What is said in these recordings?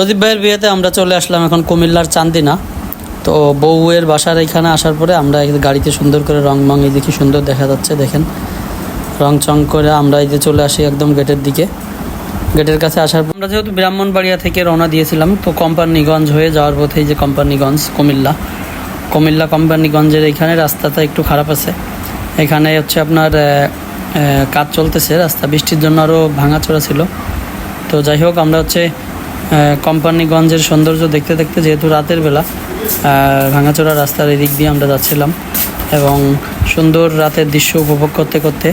সদীপ ভাইয়ের বিয়েতে আমরা চলে আসলাম এখন কুমিল্লার চান্দিনা। তো বউয়ের বাসার এখানে আসার পরে আমরা গাড়িতে সুন্দর করে রং মং এই দেখি সুন্দর দেখা যাচ্ছে, দেখেন। রং চং করে আমরা এই যে চলে আসি একদম গেটের দিকে। গেটের কাছে আসার পর আমরা যেহেতু ব্রাহ্মণবাড়িয়া থেকে রওনা দিয়েছিলাম, তো কোম্পানিগঞ্জ হয়ে যাওয়ার পথে যে কোম্পানিগঞ্জ, কুমিল্লা। কুমিল্লা কোম্পানিগঞ্জের এখানে রাস্তাটা একটু খারাপ আছে। এখানে হচ্ছে আপনার কাজ চলতেছে, রাস্তা বৃষ্টির জন্য আরও ভাঙাচোরা ছিল। তো যাই হোক, আমরা হচ্ছে কোম্পানিগঞ্জের সৌন্দর্য দেখতে দেখতে যেহেতু রাতের বেলা ভাঙাচোরা রাস্তার এদিক দিয়ে আমরা যাচ্ছিলাম এবং সুন্দর রাতের দৃশ্য উপভোগ করতে করতে।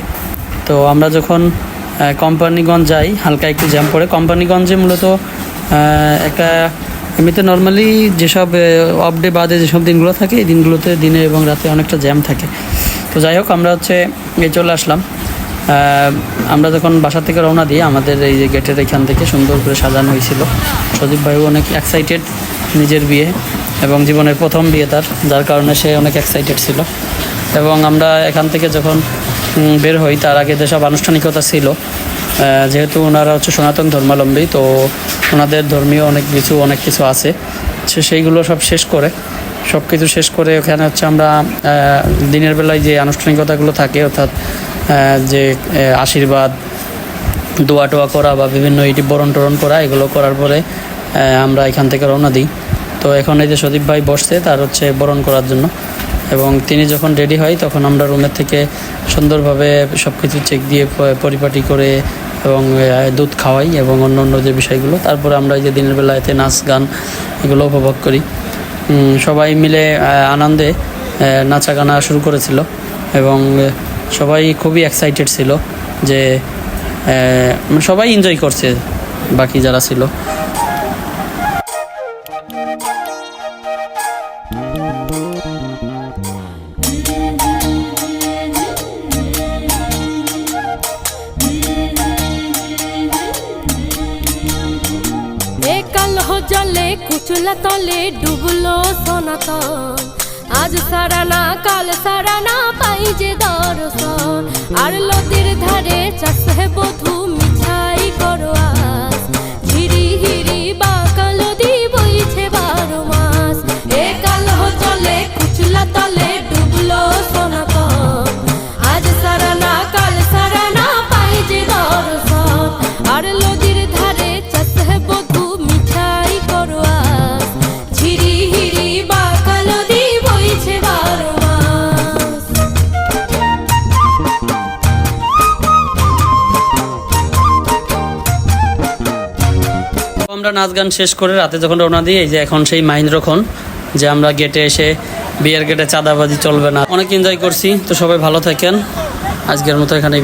তো আমরা যখন কোম্পানিগঞ্জ যাই, হালকা একটু জ্যাম পড়ে। কোম্পানিগঞ্জে মূলত একটা এমনিতে নর্মালি যেসব অফ ডে বাদে যেসব দিনগুলো থাকে, এই দিনগুলোতে দিনে এবং রাতে অনেকটা জ্যাম থাকে। তো যাই হোক, আমরা হচ্ছে চলে আসলাম। আমরা যখন বাসা থেকে রওনা দিই, আমাদের এই যে গেটের এখান থেকে সুন্দর করে সাজানো হয়েছিল। সদীপ ভাইও অনেক এক্সাইটেড নিজের বিয়ে এবং জীবনের প্রথম বিয়ে তার, যার কারণে সে অনেক এক্সাইটেড ছিল। এবং আমরা এখান থেকে যখন বের হই, তার আগে যেসব আনুষ্ঠানিকতা ছিল যেহেতু ওনারা হচ্ছে সনাতন ধর্মাবলম্বী, তো ওনাদের ধর্মীয় অনেক কিছু অনেক কিছু আছে। সেইগুলো সব শেষ করে সব কিছু শেষ করে ওখানে হচ্ছে আমরা দিনের বেলায় যে আনুষ্ঠানিকতাগুলো থাকে, অর্থাৎ যে আশীর্বাদ, দোয়া টোয়া করা বা বিভিন্ন ইটি বরণ টরণ করা, এগুলো করার পরে আমরা এখান থেকে রওনা দিই। তো এখন এই যে সদীপ ভাই বসছে, তার হচ্ছে বরণ করার জন্য। এবং তিনি যখন রেডি হয়, তখন আমরা রুমের থেকে সুন্দরভাবে সব কিছু চেক দিয়ে পরিপাটি করে এবং দুধ খাওয়াই এবং অন্য অন্য যে বিষয়গুলো, তারপরে আমরা এই যে দিনের বেলাতে নাচ গান, এগুলো উপভোগ করি। সবাই মিলে আনন্দে নাচা গানা শুরু করেছিল এবং সবাই খুবই এক্সাইটেড ছিল যে সবাই এনজয় করছে, বাকি যারা ছিল। এ কালো জলে কুচলা তলে ডুবলো সনাতন। আজ সারা না কাল সারানা পাই যে দর্শন। আর নদীর ধারে চাষে বধু মিছাই করো আস হিরি হিরি বা কালদি বইছে বারো মাস। এ কালো জলে কুচলা তলে ডুবলো সনাতন। আজ সারানা, কাল সারানা পাই যে দর্শন। আর আমরা নাচ গান শেষ করে রাতে যখন রওনা দিই, এই যে এখন সেই মাহিন্দ্রক্ষণ, যে আমরা গেটে এসে বিয়ের গেটে চাঁদাবাজি চলবে না। অনেক এনজয় করছি, তো সবাই ভালো থাকেন। আজকের মতো এখানে